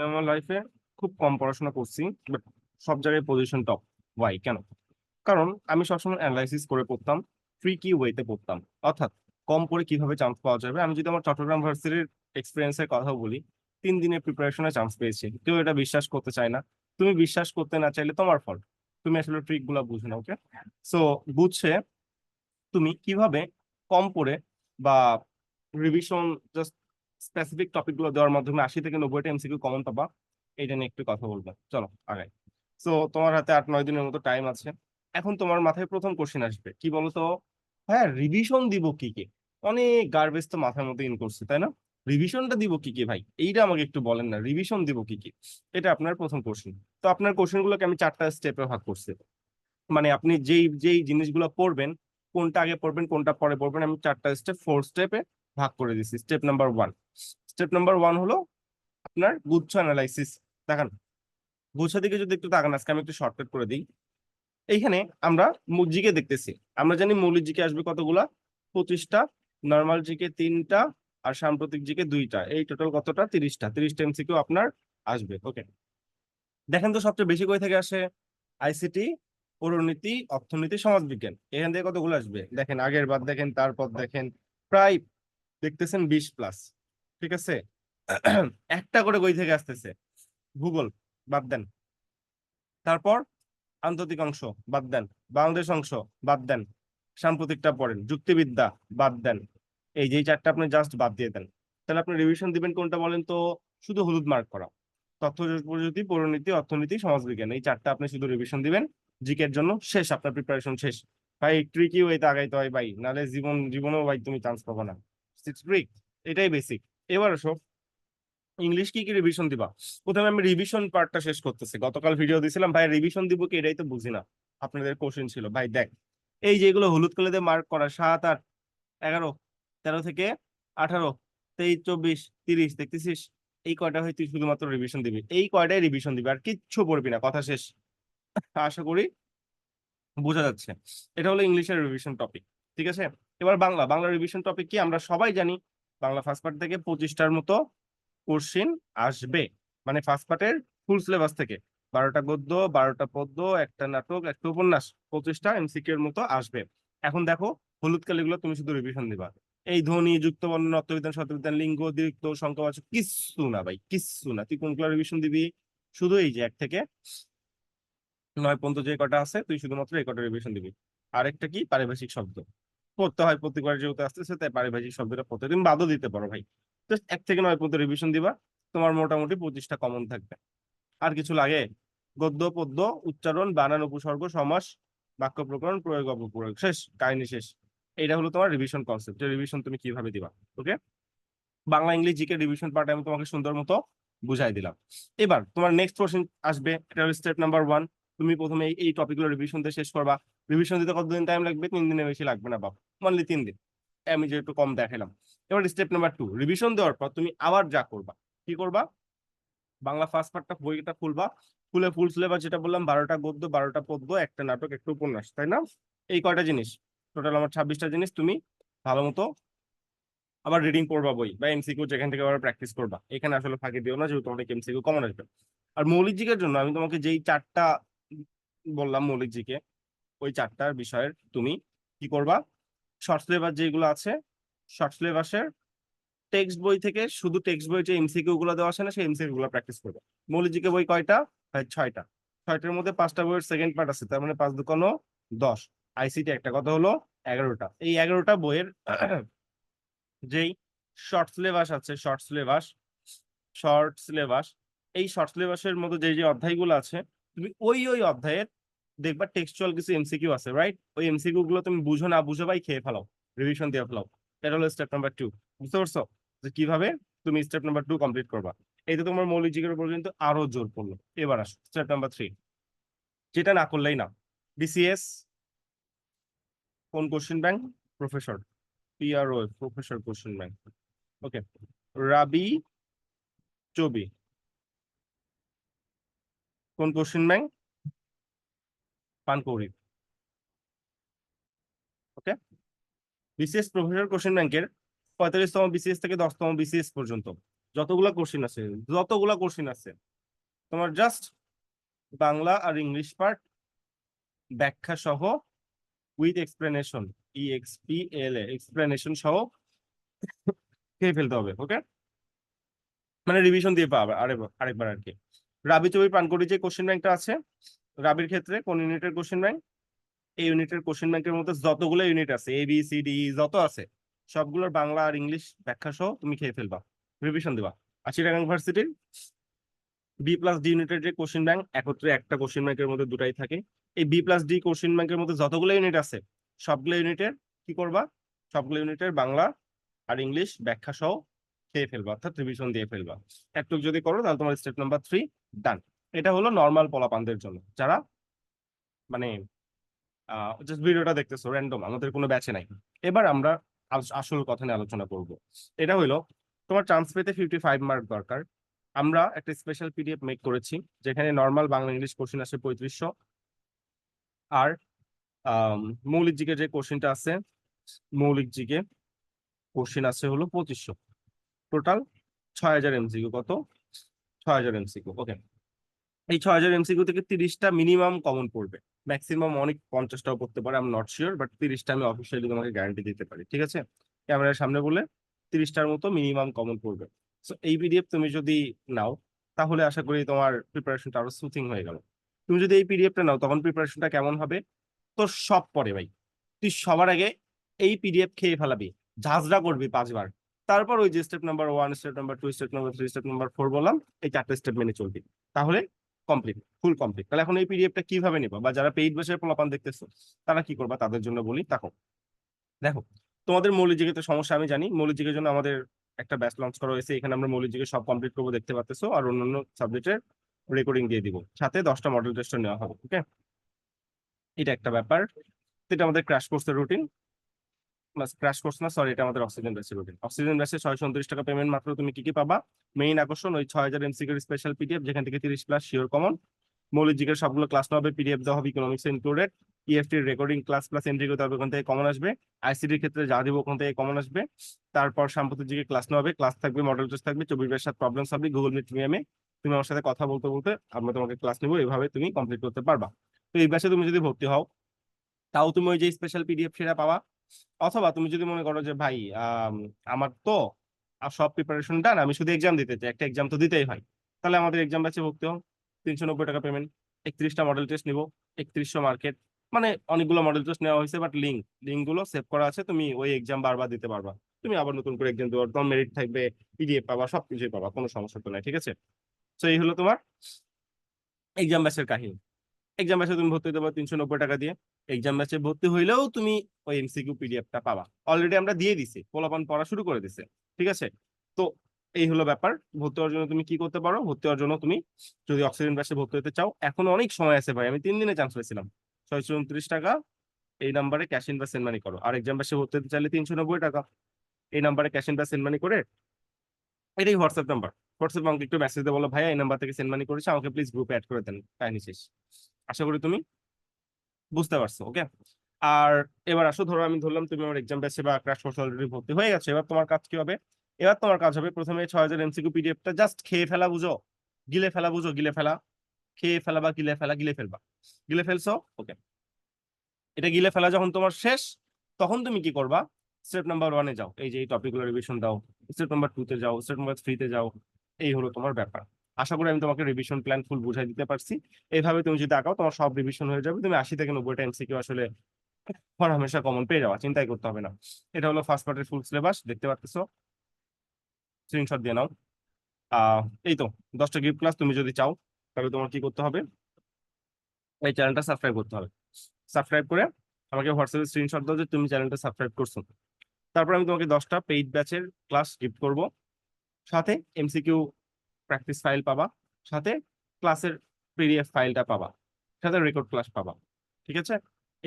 আমি আমার লাইফে খুব কম পড়াশোনা করছি বাট সব জায়গায় পজিশন টপ ওয়াই কেন? কারণ আমি সবসময় অ্যানালাইসিস করে পড়তাম ফ্রি কি ওয়েতে পড়তাম। অর্থাৎ কম পড়ে কীভাবে চান্স পাওয়া যাবে? আমি যদি আমার চট্টগ্রাম ভার্সিটির এক্সপিরিয়েন্সের কথা বলি, তিন দিনের প্রিপারেশনে চান্স পেয়েছি। কেউ এটা বিশ্বাস করতে চায় না। তুমি বিশ্বাস করতে না চাইলে তোমার ফল্ট তুমি আসলে ট্রিকগুলা বুঝো না ওকে সো বুঝছে তুমি কীভাবে কম পড়ে বা রিভিশন জাস্ট স্পেসিফিক টপিকগুলো দেওয়ার মাধ্যমে আশি থেকে নব্বইটা এমসিকিউ কমন পাবা এটা নিয়ে একটু কথা বলব। চলো, আগে। সো তোমার হাতে আট, নয় দিনের মতো টাইম আছে। এখন তোমার মাথায় প্রথম কোশ্চেন আসবে, কি বলতো? হ্যাঁ রিভিশন দিব কি কে? অনেক গার্বেজ তো মাথার মধ্যে ইন করছে, তাই না? রিভিশনটা দিব কি কি ভাই? এইটা আমাকে একটু বলেন না রিভিশন দিব কি কি? এটা আপনার প্রথম কোশ্চেন তো আপনার কোশ্চেন গুলোকে আমি চারটা স্টেপে ভাগ করছি। মানে আপনি যেই যেই জিনিসগুলো পড়বেন, কোনটা আগে পড়বেন, কোনটা পরে পড়বেন, আমি চারটা স্টেপ ফোর স্টেপে ভাগ করে দিছি। Step number one step number one হলো আপনার গুচ্ছ অ্যানালাইসিস দেখান, গুচ্ছ দিকে যদি একটু তাকান, আজকে আমি একটু শর্টকাট করে দিই। এইখানে আমরা জিকে দেখতেছি। আমরা জানি মৌলিক জিকে আসবে কতগুলা? পঁচিশটা নর্মাল জিকে তিনটা, আর সাম্প্রতিক জিকে দুইটা। এই টোটাল কতটা? তিরিশটা। তিরিশটা এমসিকিউ আপনার আসবে। ওকে দেখেন তো সবচেয়ে বেশি কই থেকে আসে? আইসিটি পৌরনীতি, অর্থনীতি, সমাজবিজ্ঞান। এখান থেকে কতগুলো আসবে? দেখেন, আগের বার দেখেন, তারপর দেখেন, প্রায় দেখতেছেন বিশ প্লাস ঠিক আছে? একটা করে কই থেকে আসতেছে। ভূগোল, বাদ দেন। তারপর আন্তর্জাতিক অংশ, বাদ দেন। বাংলাদেশ অংশ, বাদ দেন। সাম্প্রতিকটা পড়েন। যুক্তিবিদ্যা, বাদ দেন। এই যে চারটা আপনি জাস্ট বাদ দিয়ে দেন। তাহলে আপনি রিভিশন দিবেন কোনটা বলেন তো? শুধু হলুদ মার্ক করা। তথ্য, প্রযুক্তি, পরিণতি, অর্থনীতি, সমাজবিজ্ঞান। এই চারটা আপনি শুধু রিভিশন দিবেন। জিকের জন্য শেষ, আপনার প্রিপারেশন শেষ। ভাই ট্রিকি ওয়েতে আগাইতে হয় ভাই। নাহলে জীবন, জীবনেও ভাই তুমি চান্স পাবো না। এটাই বেসিক এবার আসো। ইংলিশ কি কি রিভিশন দিবা? প্রথমে আমি রিভিশন পার্টটা শেষ করতেছি। গতকাল ভিডিও দিছিলাম। ভাই রিভিশন দিব কি এটাই তো বুঝি না। আপনাদের কোশ্চেন ছিল। ভাই, দেখ, এই যেগুলো হলুদ কালে দিয়ে মার্ক করা, সাত, আট, এগারো, তেরো থেকে আঠারো, তেইশ, চব্বিশ, তিরিশ, দেখতেছিস? এই কয়টা হয় তুই শুধুমাত্র রিভিশন দিবি। এই কয়টাই রিভিশন দিবি। আর কিচ্ছু পড়বি না। কথা শেষ। আশা করি বোঝা যাচ্ছে। এটা হলো ইংলিশের রিভিশন টপিক ঠিক আছে? এবার বাংলা। বাংলা রিভিশন টপিক কি? আমরা সবাই জানি। বাংলা ফার্স্ট পার্ট থেকে পঁচিশটার মতো কোশ্চিন আসবে। মানে ফার্স্ট পার্টের ফুল সিলেবাস থেকে। বারোটা গদ্য, বারোটা পদ্য, একটা নাটক, একটা উপন্যাস, পঁচিশটা এমসিকিউ এর মতো আসবে। এখন দেখো, হলুদ কালিগুলো তুমি শুধু রিভিশন দিবা। এই ধ্বনি, যুক্ত বর্ণ অর্থবিধান শতবিধান লিঙ্গ, দীর্ঘ সংখ্যাবাচক কিচ্ছু না ভাই, কিচ্ছু না। তুই কোনগুলো রিভিশন দিবি? শুধু এই যে এক থেকে নয় পর্যন্ত যে কটা আছে, তুই শুধুমাত্র এই কটা রিভিশন দিবি। আরেকটা কি? পারিভাষিক শব্দ। পড়তে হয় প্রতিবার যেহেতু আসতেছে, তাই পারিভাষিক শব্দটা তুমি বাদও দিতে পারো ভাই। জাস্ট এক থেকে নয় পর্যন্ত রিভিশন দিবা, তোমার মোটামুটি পঁচিশটা কমন থাকবে। আর কিছু লাগে? গদ্য, পদ্য, উচ্চারণ, বানান, উপসর্গ, সমাস, বাক্য প্রকরণ, প্রয়োগ, অপপ্রয়োগ, শেষ, কাহিনী শেষ। এটা হলো তোমার রিভিশন কনসেপ্ট রিভিশন তুমি কীভাবে দিবা okay Bangla, English, GK revision part আমি তোমাকে সুন্দর মতো বুঝাই দিলাম। এবার তোমার নেক্সট কোশ্চেন আসবে, এটা হলো স্টেপ নাম্বার ওয়ান তুমি প্রথমে এই- টপিকগুলো রিভিশন দিয়ে শেষ করবা। রিভিশন দিতে কতদিন টাইম লাগবে? তিন দিনের বেশি লাগবে না বাপ অনলি তিন দিন। আমি যে একটু কম দেখালাম এবার স্টেপ নাম্বার টু রিভিশন দেওয়ার পর তুমি আবার যা করবা, কি করবা? বাংলা ফার্স্ট পার্টটা বইটা খুলবা। খুলে ফুল সিলেবাস যেটা বললাম, বারোটা গদ্য, বারোটা পদ্য, একটা নাটক, একটা উপন্যাস, তাই না? এই কয়টা জিনিস? টোটাল আমার ছাব্বিশটা জিনিস। তুমি ভালো মতো আবার রিডিং পড়বা বই বা এমসিকিউ যেখান থেকে আবার প্র্যাকটিস করবা। এখানে আসলে ফাঁকি দিও না, যেহেতু অনেক এমসিকিউ কমন আসবে। আর মৌলিক জিকের জন্য আমি তোমাকে যেই চারটা বললাম মৌলিক জিকে ওই চারটার বিষয়ের তুমি কি করবা? শর্ট সিলেবাস যেগুলো আছে শর্ট সিলেবাসের টেক্সট বই থেকে শুধু টেক্সট বই যে এমসিকিউ গুলো দেওয়া আছে না, সেই এমসিকিউ গুলো প্র্যাকটিস করবে। মৌলিক জিকে বই কয়টা? ছয়টা। ছয়টার মধ্যে পাঁচটা বইয়ের সেকেন্ড পার্ট আছে, তার মানে পাঁচ দুকানো দশ। আইসিটি একটা কথা হলো? এগারোটা। এই এগারোটা বইয়ের যেই শর্ট সিলেবাস আছে শর্ট সিলেবাস শর্ট সিলেবাস এই শর্ট সিলেবাসের মধ্যে যে যে অধ্যায়গুলো আছে তুমি ওই ওই অধ্যায়ের দেখবা টেক্সচুয়াল কিছু এমসিকিউ আছে রাইট ওই এমসিকিউ গুলো তুমি বুঝো না বুঝো ভাই খেয়ে ফেলাও রিভিশন দিয়ে ফেলাও। এটা হলো স্টেপ নাম্বার টু বুঝতে পারছ? যে কীভাবে তুমি স্টেপ নাম্বার টু কমপ্লিট করবা। এতে তোমার মৌলিক উপর কিন্তু আরও জোর পড়ল। এবার আসো স্টেপ নাম্বার থ্রি যেটা না করলেই না। বিসিএস কোন question bank professor PRO professor question bank okay Rabi Chobi কোন question bank? পানকৌড়ি। Okay BCS professor question ব্যাংকের পঁয়তাল্লিশতম বিসিএস থেকে দশতম বিসিএস পর্যন্ত যতগুলা কোশ্চিন আছে, যতগুলা কোশ্চিন আছে, তোমার জাস্ট বাংলা আর ইংলিশ পার্ট ব্যাখ্যা সহ with explanation E X P L A explanation সহ খেয়ে ফেলতে হবে ওকে মানে রিভিশন দিয়ে পাবে আরেকবার আরেকবার আর কি। রাবি চবি পানকড়ি যে কোশ্চেন ব্যাংকটা আছে, রাবির ক্ষেত্রে কোন ইউনিটের কোশ্চেন ব্যাংক এই ইউনিটের কোশ্চেন ব্যাংকের মধ্যে যতগুলো ইউনিট আছে এ বি সি ডি যত আছে, সবগুলোর বাংলা আর ইংলিশ ব্যাখ্যা সহ তুমি খেয়ে ফেলবা রিভিশন দিবা। আর চিটাগাং ইউনিভার্সিটির বি প্লাস ডি ইউনিটের যে কোশ্চেন ব্যাংক একত্রে একটা কোশ্চেন ব্যাংকের মধ্যে দুটাই থাকে। এই বি প্লাস ডি কোশ্চেন ব্যাংকের মধ্যে যতগুলো ইউনিট আছে, সবগুলো ইউনিটের কি করবা? সবগুলো ইউনিটের বাংলা আর ইংলিশ ব্যাখ্যা সহ খেয়ে ফেলবা, অর্থাৎ রিভিশন দিয়ে ফেলবা। একটু যদি করো, তাহলে তোমার স্টেপ নাম্বার থ্রি ডান এটা হলো নর্মাল পলাপানদের জন্য। যারা মানে জাস্ট ভিডিওটা দেখতেছো র্যান্ডম আমাদের কোনো ব্যাচে নাই। এবার আমরা আসল কথা নিয়ে আলোচনা করব। এটা হলো, তোমার চান্স পেতে ফিফটি ফাইভ মার্ক দরকার। আমরা একটা স্পেশাল পিডিএফ মেক করেছি, যেখানে নর্মাল বাংলা ইংলিশ কোশ্চেন আসে পঁয়ত্রিশশো। আর মৌলিক জিকে যে কোশ্চেনটা আছে, মৌলিক জিকে কোশ্চেন আছে হলো পঁচিশশো। টোটাল ছয় হাজার এমসিকিউ, কত? ছয় হাজার এমসিকিউ ওকে এই ছয় হাজার এমসিকিউ থেকে তিরিশটা মিনিমাম কমন পড়বে। ম্যাক্সিমাম অনেক পঞ্চাশটাও পড়তে পারে আমি নট শিওর বাট তিরিশটা আমি অফিসিয়ালি তোমাকে গ্যারান্টি দিতে পারি, ঠিক আছে? ক্যামেরার সামনে বলে তিরিশটার মতো মিনিমাম কমন পড়বে। সো এই পিডিএফ তুমি যদি নাও, তাহলে আশা করি তোমার প্রিপারেশনটা আরও সুথিং হয়ে গেল। তুমি যদি এই পিডিএফটা নাও, তখন প্রিপারেশনটা কেমন হবে? তোর সব পরে ভাই। তুই সবার আগে এই পিডিএফ খেয়ে ফেলাবি, ঝাঁঝরা করবি পাঁচবার। তারপর ওই যে step number one step number two step number three step number four বললাম, এই চারটে স্টেপ মেনে চলবি। তাহলে কমপ্লিট ফুল কমপ্লিট তাহলে এখন এই পিডিএফটা কীভাবে নেবা? বা যারা পেইড বসে পোলাপান দেখতেছো, তারা কি করবা? তাদের জন্য বলি দেখো দেখো, তোমাদের মৌলিক জিকে সমস্যা আমি জানি। মৌলিক জিকের জন্য আমাদের একটা ব্যাচ লঞ্চ করা হয়েছে। এখানে আমরা মৌলিক জিকে সব কমপ্লিট করব, দেখতে পাচ্তেছো আর অন্যান্য সাবজেক্টের রেকর্ডিং দিয়ে দিব। সাথে দশটা মডেল টেস্ট নেওয়া হবে ওকে এটা একটা ব্যাপার। তো এটা আমাদের ক্র্যাশ কোর্সের রুটিন ক্র্যাশ কোর্স না সরি এটা আমাদের অক্সিজেন ব্যাচের রুটিন অক্সিজেন ব্যাচে ছয়শো উনত্রিশ টাকা পেমেন্ট মাত্র তুমি কি কি পাবা? মেইন আকর্ষণ ওই ছয় হাজার এমসিকিউর স্পেশাল পিডিএফ যেখান থেকে তিরিশ প্লাস শিওর কমন মৌলিক জিকের সবগুলো ক্লাস নেওয়া হবে পিডিএফ দেওয়া হবে ইকোনমিক্স ইনক্লুডেড ইএফটির রেকর্ডিং ক্লাস প্লাস এন্ট্রি করতে হবে, ওখান থেকে কমন আসবে। আইসিডির ক্ষেত্রে যা দিব, ওখান থেকে কমন আসবে। তারপর সাম্প্রতিক জিকে ক্লাস নেওয়া হবে ক্লাস থাকবে মডেল টেস্ট থাকবে, চব্বিশ বাইশ সাত প্রবলেম হবে গুগল মিট প্রিমিয়ামে তুমি আমার সাথে কথা বলতে বলতে আমরা তোমাকে ক্লাস নেব এইভাবে তুমি কমপ্লিট করতে পারবা। তো এই ব্যাচে তুমি যদি ভর্তি হও, তাও তুমি ওই যে স্পেশাল পিডিএফ সেটা পাওয়া অথবা তুমি যদি মনে করো যে, ভাই আমার তো সব প্রিপারেশন ডান আমি শুধু এক্সাম দিতে চাই, একটা এক্সাম তো দিতেই হয়। তাহলে আমাদের এক্সাম ব্যাচে ভর্তি হও। তিনশো নব্বই টাকা পেমেন্ট একত্রিশটা মডেল টেস্ট নিবো, একত্রিশশো মার্কেট মানে অনেকগুলো মডেল টেস্ট নেওয়া হয়েছে বাট লিঙ্ক লিঙ্কগুলো সেভ করা আছে, তুমি ওই এক্সাম বারবার দিতে পারবা। তুমি আবার নতুন করে এক্সাম দেওয়ার তোমার মেরিট থাকবে পিডিএফ পাবা, সবকিছুই পাবা, কোনো সমস্যা তো নাই, ঠিক আছে? তো এই হলো তোমার এক্সাম ব্যাচের কাহিনী। এক্সাম ব্যাচে তুমি ভর্তি হতে পারো তিনশো নব্বই টাকা দিয়ে। এক্সাম ব্যাচে ভর্তি হইলেও তুমি ওই এমসিকিউ পিডিএফটা পাবা। অলরেডি আমরা দিয়ে দিছি পোলাপান পড়া শুরু করে দিছে, ঠিক আছে? তো এই হলো ব্যাপার, ভর্তি হওয়ার জন্য তুমি কি করতে পারো? ভর্তি হওয়ার জন্য তুমি যদি অক্সিজেন ব্যাচে ভর্তি হতে চাও, এখন অনেক সময় আছে ভাই, আমি তিন দিনে চান্স পেয়েছিলাম ছয়শো উনত্রিশ টাকা, এই নাম্বারে ক্যাশ ইন বা সেন্ড মানি করো। আর এক্সাম ব্যাচে ভর্তি হতে চাইলে তিনশো নব্বই টাকা, এই নাম্বারে ক্যাশ ইন বা সেন্ড করে এটাই হোয়াটসঅ্যাপ নাম্বার হোয়াটসঅ্যাপ আমাকে একটু মেসেজ দিয়ে বলো, ভাইয়া, এই নাম্বার থেকে সেন্ড মানি করেছে, আমাকে প্লিজ গ্রুপে অ্যাড করে দেন, কাহিনী শেষ। আশা করি তুমি বুঝতে পারছ ওকে আর এবার আসো, ধরো আমি ধরলাম তুমি আমার এক্সাম ব্যাচে বা ক্র্যাশ কোর্স অলরেডি ভর্তি হয়ে গেছে, এবার তোমার কাজ কি হবে? এবার তোমার কাজ হবে প্রথমে ছয় হাজার এমসিকিউ পিডিএফটা জাস্ট খেয়ে ফেলা, বুঝো? গিলে ফেলা, বুঝো? গিলে ফেলা। খেয়ে ফেলা বা গিলে ফেলা, গিলে ফেলবা। গিলে ফেলছো? ওকে এটা গিলে ফেলা যখন তোমার শেষ, তখন তুমি কি করবা? স্টেপ নাম্বার ওয়ানে যাও। এই যে এই টপিকগুলো রিভিশন দাও। স্টেপ নাম্বার টু তে যাও। স্টেপ নাম্বার থ্রিতে যাও। এই হলো তোমার ব্যাপার। আশা করি আমি তোমাকে রিভিশন প্ল্যান ফুল বুঝাই দিতে পারছি। এইভাবে তুমি যদি আঁকাও, তোমার সব রিভিশন হয়ে যাবে। তুমি আশি থেকে নব্বইটা এমসিকিউ আসলে হর হামেশা কমন পেয়ে যাওয়া, চিন্তাই করতে হবে না। এটা হলো ফার্স্ট পার্টের ফুল সিলেবাস দেখতে পাচ্তেছো স্ক্রিনশট দিয়ে নাও। এই তো, দশটা গিফট ক্লাস তুমি যদি চাও, তাহলে তোমার কি করতে হবে? এই চ্যানেলটা সাবস্ক্রাইব করতে হবে। সাবস্ক্রাইব করে আমাকে হোয়াটসঅ্যাপে স্ক্রিনশট দাও যে তুমি চ্যানেলটা সাবস্ক্রাইব করছ। তারপর আমি তোমাকে দশটা পেইড ব্যাচের ক্লাস গিফট করব। সাথে এমসিকিউ প্র্যাকটিস ফাইল পাবা, সাথে ক্লাসের পিডিএফ ফাইলটা পাবা, সাথে রেকর্ড ক্লাস পাবা, ঠিক আছে?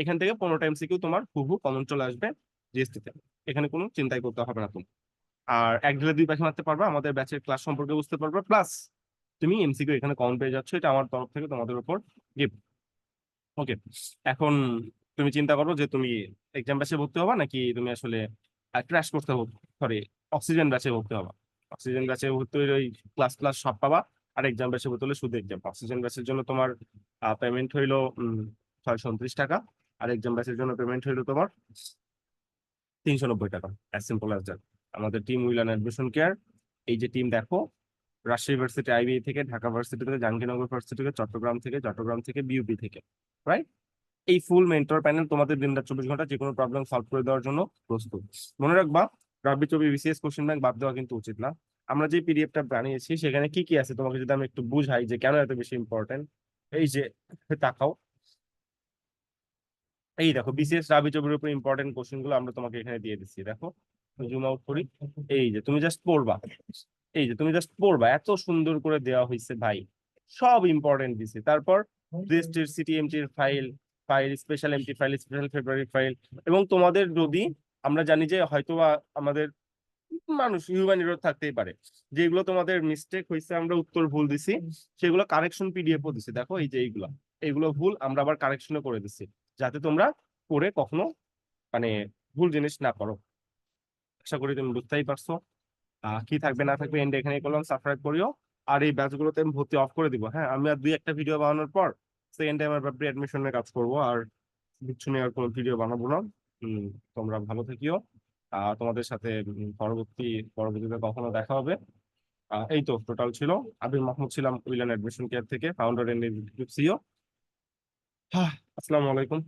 এখান থেকে পনেরোটা এমসিকিউ তোমার হুবহু কমন চলে আসবে জিএসটিতে এখানে কোনো চিন্তাই করতে হবে না তুমি। আর এক ঢিলে দুই পাখি মারতে পারবা, আমাদের ব্যাচের ক্লাস সম্পর্কে বুঝতে পারবে প্লাস তুমি এমসিকিউ এখানে কমন পেয়ে যাচ্ছ, এটা আমার তরফ থেকে তোমাদের উপর গিফট ওকে এখন তুমি চিন্তা করো যে তুমি এক্সাম ব্যাচে ভর্তি হবা নাকি তুমি আসলে ক্র্যাশ করতে হবে সরি অক্সিজেন ব্যাচে ভর্তি হবা? অক্সিজেন ব্যাচে ভর্তি হলে ওই ক্লাস ক্লাস সব পাবা। আর এক্সাম ব্যাচে ভর্তি হলে শুধু এক্সাম অক্সিজেন ব্যাচের জন্য তোমার পেমেন্ট হইল ছয়শো উনত্রিশ টাকা। আর এক্সাম ব্যাচের জন্য পেমেন্ট হইল তোমার তিনশো নব্বই টাকা। অ্যাজ সিম্পল অ্যাজ দ্যাট আমাদের team will and admission care এই যে টিম দেখো, রাজশাহী ভার্সিটি আইবি থেকে, ঢাকা ভার্সিটি থেকে, জাহাঙ্গীরনগর ভার্সিটি থেকে, চট্টগ্রাম থেকে চট্টগ্রাম থেকে বিউপি থেকে রাইট এই ফুল মেন্টর প্যানেল তোমাদের দিন রাত চব্বিশ ঘণ্টা যে কোনো প্রবলেম সলভ করে দেওয়ার জন্য প্রস্তুত। মনে রাখবা রাব্বি চবি বিসিএস কোশ্চেন ব্যাংক বাদ দেওয়া কিন্তু উচিত না। আমরা যে পিডিএফটা বানিয়েছি, সেখানে কি কি আছে তোমাকে যদি আমি একটু বুঝাই যে কেন এত বেশি ইম্পর্টেন্ট এই যে তাকাও। এই দেখো বিসিএস রাবি চবির উপর ইম্পর্টেন্ট কোশ্চেনগুলো আমরা তোমাকে এখানে দিয়ে দিচ্ছি, দেখো। জুম আউট করি। এই যে, তুমি জাস্ট পড়বা। এই যে, তুমি জাস্ট পড়বা, এত সুন্দর করে দেওয়া হয়েছে ভাই। সব ইম্পর্টেন্ট দিছে। তারপর রেস্টের সিটিএমটি এর file file special MT file special February file এবং তোমাদের যদি আমরা জানি যে হয়তোবা আমাদের মানুষ হিউম্যান এরর থাকতেই পারে। যেগুলো তোমাদের মিস্টেক হয়েছে আমরা উত্তর ভুল দিছি, সেগুলো কারেকশন পিডিএফ ও দিছি। দেখো এই যে এইগুলো। এইগুলো ভুল, আমরা আবার কারেকশনও করে দিছি। যাতে তোমরা পড়ে কখনো মানে ভুল জিনিস না করো। আশা করি তুমি বুঝতেই পারছ। কি থাকবে, না থাকবে এন্ড এখানে করলাম সাবস্ক্রাইব করিও। আর এই ব্যাচগুলোতে আমি ভর্তি অফ করে দিব। হ্যাঁ আমি আর দুই একটা ভিডিও বানানোর পর সেকেন্ড টাইম আবার প্রি অ্যাডমিশনের কাজ করব। আর কিছু নিয়ে আর কোনো ভিডিও বানাবো না। তোমরা ভালো থাকিও। আর তোমাদের সাথে পরবর্তী, পরবর্তীতে কখনো দেখা হবে। এই তো টোটাল ছিল। আবির মাহমুদ ছিলাম উইলান অ্যাডমিশন কেয়ার থেকে ফাউন্ডার এন্ড সিও আসসালামু আলাইকুম।